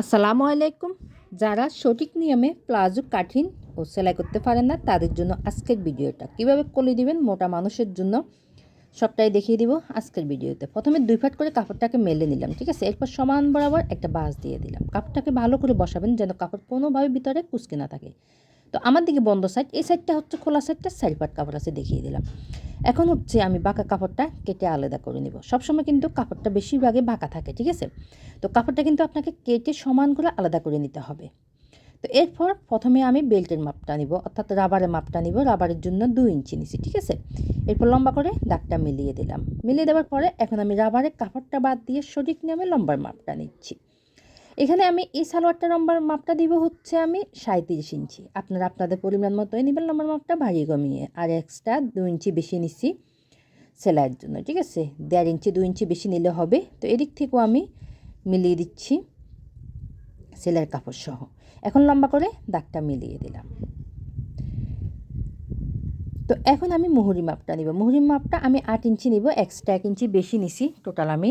আসসালামু আলাইকুম। যারা সঠিক নিয়মে প্লাজো কাঠিন ও সেলাই করতে পারেন না, তাদের জন্য আজকের ভিডিওটা। কীভাবে কলি দিবেন মোটা মানুষের জন্য, সবটাই দেখিয়ে দিব আজকের ভিডিওতে। প্রথমে দুই ফাট করে কাপড়টাকে মেলে নিলাম, ঠিক আছে? এরপর সমান বরাবর একটা বাঁশ দিয়ে দিলাম। কাপড়টাকে ভালো করে বসাবেন যেন কাপড় কোনোভাবে ভিতরে কুচকে না থাকে। তো আমার দিকে বন্ধ সাইড এই সাইডটা হচ্ছে খোলা সাইডটা সাইড পাট কাপড় আছে দেখিয়ে দিলাম। এখন হচ্ছে আমি বাঁকা কাপড়টা কেটে আলাদা করে নিব। সবসময় কিন্তু কাপড়টা বেশিরভাগই বাঁকা থাকে, ঠিক আছে? তো কাপড়টা কিন্তু আপনাকে কেটে সমান করে আলাদা করে নিতে হবে। তো এরপর প্রথমে আমি বেল্টের মাপটা নিব, অর্থাৎ রাবারের মাপটা নিব, রাবারের জন্য দুই ইঞ্চি নিছি ঠিক আছে? এরপর লম্বা করে দাগটা মিলিয়ে দিলাম। মিলিয়ে দেওয়ার পরে এখন আমি রাবারের কাপড়টা বাদ দিয়ে সঠিক নিয়মে লম্বার মাপটা নিচ্ছি। এখানে আমি এই সালোয়ারটা নম্বর মাপটা দিব হচ্ছে আমি সাঁত্রিশ ইঞ্চি। আপনারা আপনাদের পরিমাণ মতোই নেবেন নম্বর মাপটা ভারী কমিয়ে। আর এক্সট্রা দু ইঞ্চি বেশি নিচ্ছি সেলাইয়ের জন্য, ঠিক আছে? দেড় ইঞ্চি দু ইঞ্চি বেশি নিলে হবে। তো এদিক থেকেও আমি মিলিয়ে দিচ্ছি সেলাইয়ের কাপড় সহ। এখন লম্বা করে দাগটা মিলিয়ে দিলাম। তো এখন আমি মুহুরি মাপটা নিব। মুহুরি মাপটা আমি আট ইঞ্চি নিব এক্সট্রা এক ইঞ্চি বেশি নিছি। টোটাল আমি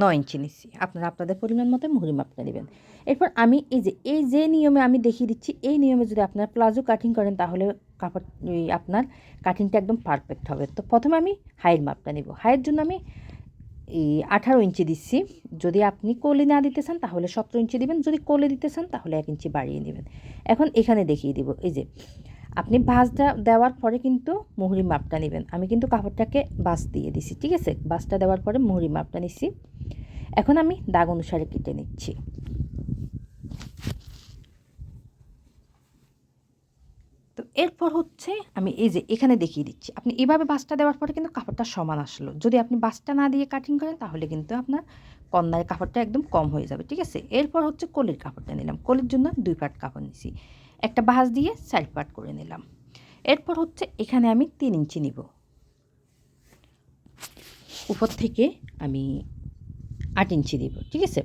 নয় ইঞ্চি নিচ্ছি। আপনারা আপনাদের পরিমাণ মতো মুহুরি মাপটা নেবেন। এরপর আমি এই যে এই যে নিয়মে আমি দেখিয়ে দিচ্ছি, এই নিয়মে যদি আপনার প্লাজো কাটিং করেন, তাহলে কাপড় আপনার কাটিংটা একদম পারফেক্ট হবে। তো প্রথমে আমি হাইয়ের মাপটা নেব। হাইয়ের জন্য আমি এই আঠারো ইঞ্চি দিচ্ছি। যদি আপনি কোলে না দিতে চান, তাহলে সতেরো ইঞ্চি দিবেন। যদি কোলে দিতে চান, তাহলে এক ইঞ্চি বাড়িয়ে নেবেন। এখন এখানে দেখিয়ে দিব। এই যে আপনি ভাঁজটা দেওয়ার পরে কিন্তু মুহুরি মাপটা নেবেন। আমি কিন্তু কাপড়টাকে বাস দিয়ে দিছি, ঠিক আছে? বাসটা দেওয়ার পরে মুহুরি মাপটা নিচ্ছি এখন আমি দাগ অনুসারে কেটে নিচ্ছি। তো এরপর হচ্ছে আমি এই যে এখানে দেখিয়ে দিচ্ছি। আপনি এভাবে বাসটা দেওয়ার পরে কিন্তু কাপড়টা সমান আসলো। যদি আপনি বাসটা না দিয়ে কাটিং করেন, তাহলে কিন্তু আপনার কন্যার কাপড়টা একদম কম হয়ে যাবে, ঠিক আছে? এরপর হচ্ছে কলির কাপড়টা নিলাম। কলির জন্য দুই পাট কাপড় নিছি। একটা বাস দিয়ে চার পাট করে নিলাম। এরপর হচ্ছে এখানে আমি তিন ইঞ্চি নিব। উপর থেকে আমি আট ইঞ্চি দিব, ঠিক আছে?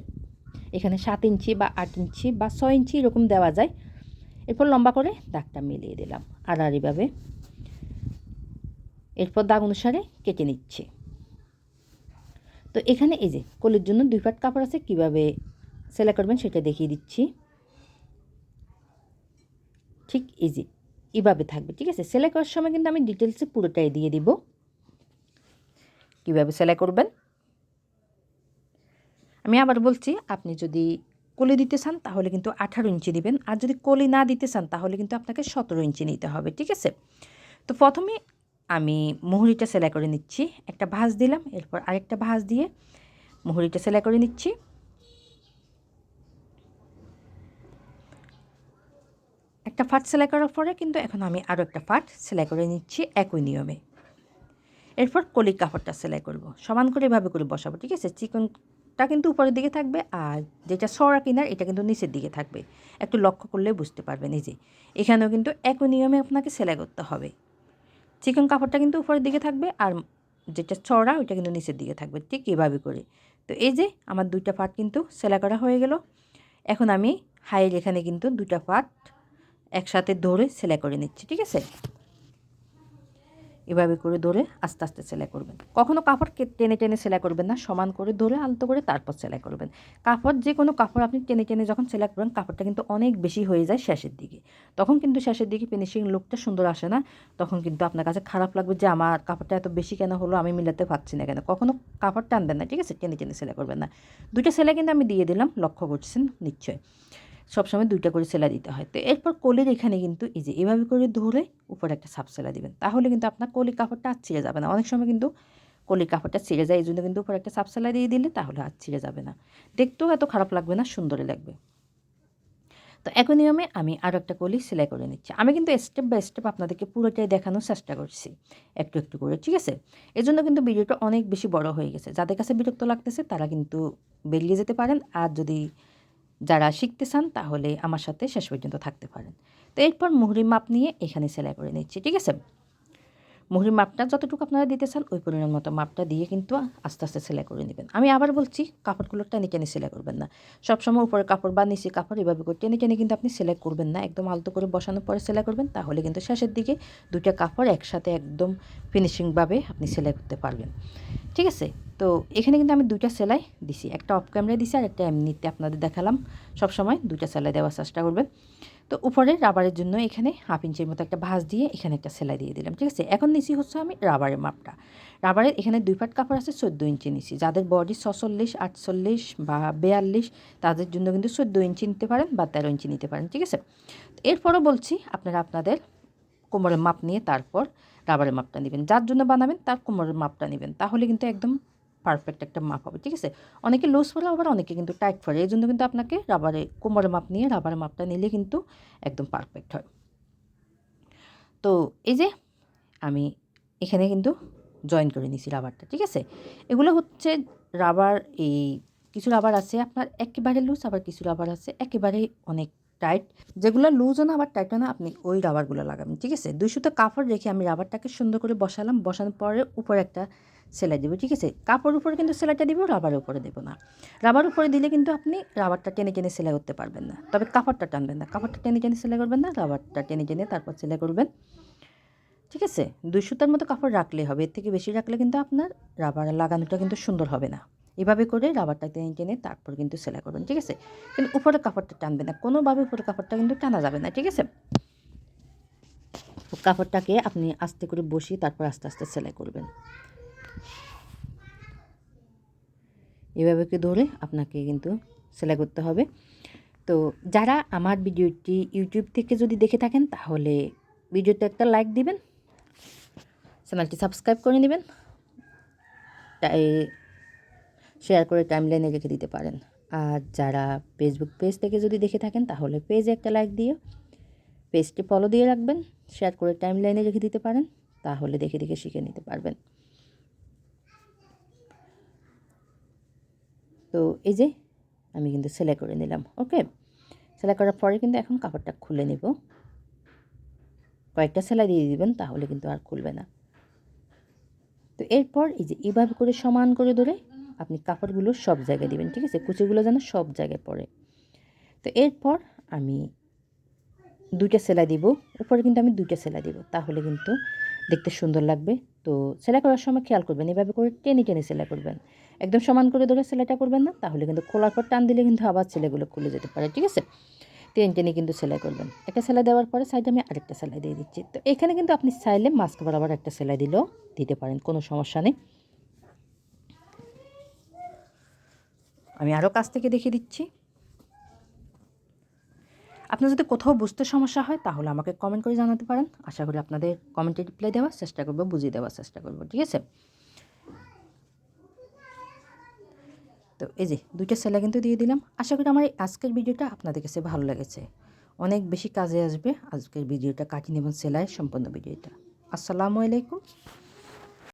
এখানে সাত ইঞ্চি বা আট ইঞ্চি বা ছয় ইঞ্চি এরকম দেওয়া যায়। এরপর লম্বা করে দাগটা মিলিয়ে দিলাম আড়াআড়িভাবে। এরপর দাগ অনুসারে কেটে নিচ্ছি। তো এখানে এই যে কলির জন্য দুই পাট কাপড় আছে, কীভাবে সেলাই করবেন সেটা দেখিয়ে দিচ্ছি। ঠিক ইজি এভাবে থাকবে, ঠিক আছে? সেলাই করার সময় কিন্তু আমি ডিটেলসে পুরোটাই দিয়ে দিব। কীভাবে সেলাই করবেন? আমি আবার বলছি, আপনি যদি কলি দিতে চান, তাহলে কিন্তু আঠারো ইঞ্চি দিবেন। আর যদি কলি না দিতে চান, তাহলে কিন্তু আপনাকে সতেরো ইঞ্চি নিতে হবে, ঠিক আছে? তো প্রথমে আমি মুহুরিটা সেলাই করে নিচ্ছি। একটা ভাঁজ দিলাম, এরপর আরেকটা ভাঁজ দিয়ে মুহুরিটা সেলাই করে নিচ্ছি। একটা ফাট সেলাই করার পরে কিন্তু এখন আমি আরও একটা ফাট সেলাই করে নিচ্ছি একই নিয়মে। এরপর কলি কাপড়টা সেলাই করব। সমান করে এভাবে করে বসাবো, ঠিক আছে? চিকনটা কিন্তু উপরের দিকে থাকবে আর যেটা সরা কিনার এটা কিন্তু নিচের দিকে থাকবে। একটু লক্ষ্য করলে বুঝতে পারবে নিজে এখানেও কিন্তু একই নিয়মে আপনাকে সেলাই করতে হবে। চিকন কাপড়টা কিন্তু উপরের দিকে থাকবে আর যেটা চড়া ওইটা কিন্তু নিচের দিকে থাকবে, ঠিক এভাবে করে। তো এই যে, আমার দুইটা পার্ট কিন্তু সেলাই করা হয়ে গেল। এখন আমি হাইয়ের এখানে কিন্তু দুটা পার্ট একসাথে ধরে সেলাই করে নিচ্ছি, ঠিক আছে? এভাবে করে ধরে আস্তে আস্তে সেলাই করবেন। কখনও কাপড় টেনে টেনে সেলাই করবেন না, সমান করে ধরে আলতো করে তারপর সেলাই করবেন। কাপড় যে কোনো কাপড় আপনি টেনে টেনে যখন সেলাই করবেন, কাপড়টা কিন্তু অনেক বেশি হয়ে যায় শেষের দিকে। তখন কিন্তু শেষের দিকে ফিনিশিং লুকটা সুন্দর আসে না। তখন কিন্তু আপনার কাছে খারাপ লাগবে যে, আমার কাপড়টা এত বেশি কেন হলো? আমি মিলাতে পারছি না কেন? কখনও কাপড় টানবেন না, ঠিক আছে? টেনে টেনে সেলাই করবেন না। দুইটা সেলাই কিন্তু আমি দিয়ে দিলাম, লক্ষ্য করছেন? নিশ্চয় সবসময় দুইটা করে সেলাই দিতে হয়। তো এরপর কোলের এখানে কিন্তু এই যে এভাবে করে ধরে উপরে একটা সাপ সেলাই দিবেন। তাহলে কিন্তু আপনার কলির কাপড়টা আর ছিঁড়ে যাবে না। অনেক সময় কিন্তু কলির কাপড়টা ছিঁড়ে যায় এই জন্য কিন্তু উপরে একটা সাপ সেলাই দিয়ে দিলে তাহলে আর ছিঁড়ে যাবে না। দেখতেও এত খারাপ লাগবে না, সুন্দরই লাগবে। তো একই নিয়মে আমি আরও একটা কলি সেলাই করে নিচ্ছি। আমি কিন্তু স্টেপ বাই স্টেপ আপনাদেরকে পুরোটাই দেখানোর চেষ্টা করছি, একটু একটু করে, ঠিক আছে? এজন্য কিন্তু ভিডিওটা অনেক বেশি বড় হয়ে গেছে। যাদের কাছে বিরক্ত লাগতেছে তারা কিন্তু বেরিয়ে যেতে পারেন। আর যদি যারা শিখতে চান তাহলে আমার সাথে শেষ পর্যন্ত থাকতে পারেন। তো এরপর মুহুরি মাপ নিয়ে এখানে সেলাই করে নিচ্ছি, ঠিক আছে? মুহুরি মাপটা যতটুকু আপনারা দিতে চান ওই পরিমাণ মতো মাপটা দিয়ে কিন্তু আস্তে আস্তে সেলাই করে নেবেন। আমি আবার বলছি, কাপড়গুলো টেনে টেনে সেলাই করবেন না। সবসময় উপরে কাপড় বা নিচে কাপড় এভাবে করে টেনে টেনে কিন্তু আপনি সেলাই করবেন না। একদম আলতো করে বসানোর পরে সেলাই করবেন, তাহলে কিন্তু শেষের দিকে দুইটা কাপড় একসাথে একদম ফিনিশিংভাবে আপনি সেলাই করতে পারবেন। ঠিক আছে? তো এখানে কিন্তু আমি দুইটা সেলাই দিছি। একটা অফ ক্যামেরায় দিছি আর একটা এমনিতে আপনাদের দেখালাম। সব সময় দুইটা সেলাই দেওয়ার চেষ্টা করবেন। তো উপরে রাবারের জন্য এখানে হাফ ইঞ্চির মতো একটা ভাঁজ দিয়ে এখানে একটা সেলাই দিয়ে দিলাম, ঠিক আছে? এখন নিচি হচ্ছে আমি রাবারের মাপটা। রাবারের এখানে দুই পাট কাপড় আছে, চোদ্দ ইঞ্চি নিচি যাদের বডি ছচল্লিশ, আটচল্লিশ বা বেয়াল্লিশ, তাদের জন্য কিন্তু চোদ্দ ইঞ্চি নিতে পারেন বা তেরো ইঞ্চি নিতে পারেন, ঠিক আছে? তো এরপরও বলছি, আপনারা আপনাদের কোমরের মাপ নিয়ে তারপর রাবারের মাপটা নেবেন। যার জন্য বানাবেন, তার কোমরের মাপটা নেবেন। তাহলে কিন্তু একদম পারফেক্ট একটা মাপ হবে, ঠিক আছে? অনেকে লুজ পরে আবার অনেকে কিন্তু টাইট পরে এই জন্য কিন্তু আপনাকে রাবারে কোমরের মাপ নিয়ে রাবারের মাপটা নিলে কিন্তু একদম পারফেক্ট হয়। তো এই যে আমি এখানে কিন্তু জয়েন করে নিছি রাবারটা ঠিক আছে? এগুলো হচ্ছে রাবার এই কিছু রাবার আছে আপনার একেবারে লুজ আবার কিছু রাবার আছে একেবারে অনেক টাইট যেগুলো লুজও না, আবার টাইটও না, আপনি ওই রাবারগুলো লাগাবেন, ঠিক আছে? দুই সুতো কাপড় রেখে আমি রাবারটাকে সুন্দর করে বসালাম। বসানোর পরে উপরে একটা সেলাই দেবো, ঠিক আছে? কাপড় উপরে কিন্তু সেলাইটা দিব, রাবারের উপরে দেবো না। রাবার উপরে দিলে কিন্তু আপনি রাবারটা টেনে টেনে সেলাই করতে পারবেন না। তবে কাপড়টা টানবেন না। কাপড়টা টেনে টেনে সেলাই করবেন না, রাবারটা টেনে টেনে তারপর সেলাই করবেন। ঠিক আছে? দুই সুতার মতো কাপড় রাখলেই হবে। এর থেকে বেশি রাখলে কিন্তু আপনার রাবার লাগানোটা কিন্তু সুন্দর হবে না। এভাবে করে রাবারটা টেনে টেনে তারপর কিন্তু সেলাই করবেন, ঠিক আছে? কিন্তু উপরে কাপড়টা টানবে না। কোনোভাবে উপরে কাপড়টা কিন্তু টানা যাবে না, ঠিক আছে? কাপড়টাকে আপনি আস্তে করে বসিয়ে তারপর আস্তে আস্তে সেলাই করবেন। এভাবে করে ধরে আপনাকে কিন্তু সেলাই করতে হবে। তো যারা আমার ভিডিওটি ইউটিউব থেকে যদি দেখে থাকেন, তাহলে ভিডিওতে একটা লাইক দিবেন, চ্যানেলটি সাবস্ক্রাইব করে নেবেন, তাই শেয়ার করে টাইমলাইনে রেখে দিতে পারেন। আর যারা ফেসবুক পেজ থেকে যদি দেখে থাকেন, তাহলে পেজে একটা লাইক দিয়ে পেজটি ফলো দিয়ে রাখবেন শেয়ার করে টাইমলাইনে রেখে দিতে পারেন, তাহলে দেখে দেখে শিখে নিতে পারবেন। তো এই যে আমি কিন্তু সেলাই করে নিলাম, ওকে? সেলাই করার পরে কিন্তু এখন কাপড়টা খুলে নেব। কয়েকটা সেলাই দিয়ে দিবেন, তাহলে কিন্তু আর খুলবে না। তো এরপর এই যে এইভাবে করে সমান করে ধরে আপনি কাপড়গুলো সব জায়গায় দিবেন, ঠিক আছে? কুচিগুলো যেন সব জায়গায় পড়ে। তো এরপর আমি দুইটা সেলাই দিব, উপরে কিন্তু আমি দুইটা সেলাই দিব, তাহলে কিন্তু দেখতে সুন্দর লাগবে। তো সেলাই করার সময় খেয়াল করবেন, এভাবে করে টেনে টেনে সেলাই করবেন। একদম সমান করে ধরে সেলাইটা করবেন না, তাহলে কিন্তু খোলার পর টান দিলে কিন্তু আবার সেলাইগুলো খুলে যেতে পারে, ঠিক আছে? টেনে টেনে কিন্তু সেলাই করবেন। একটা সেলাই দেওয়ার পরে সাইডে আমি আরেকটা সেলাই দিয়ে দিচ্ছি। তো এখানে কিন্তু আপনি চাইলে মাস্ক বরাবর একটা সেলাই দিলেও দিতে পারেন, কোনো সমস্যা নেই। আমি আরও কাছ থেকে দেখিয়ে দিচ্ছি। আপনার যদি কোথাও বুঝতে সমস্যা হয়, তাহলে আমাকে কমেন্ট করে জানাতে পারেন। আশা করি আপনাদের কমেন্টে রিপ্লাই দেওয়ার চেষ্টা করব, বুঝিয়ে দেওয়ার চেষ্টা করব, ঠিক আছে? তো এই যে, দুইটা সেলাই কিন্তু দিয়ে দিলাম। আশা করি আমার আজকের ভিডিওটা আপনাদের কাছে ভালো লেগেছে। অনেক বেশি কাজে আসবে আজকের ভিডিওটা কাটিং এবং সেলাই সম্পন্ন ভিডিওটা। আসসালামু আলাইকুম।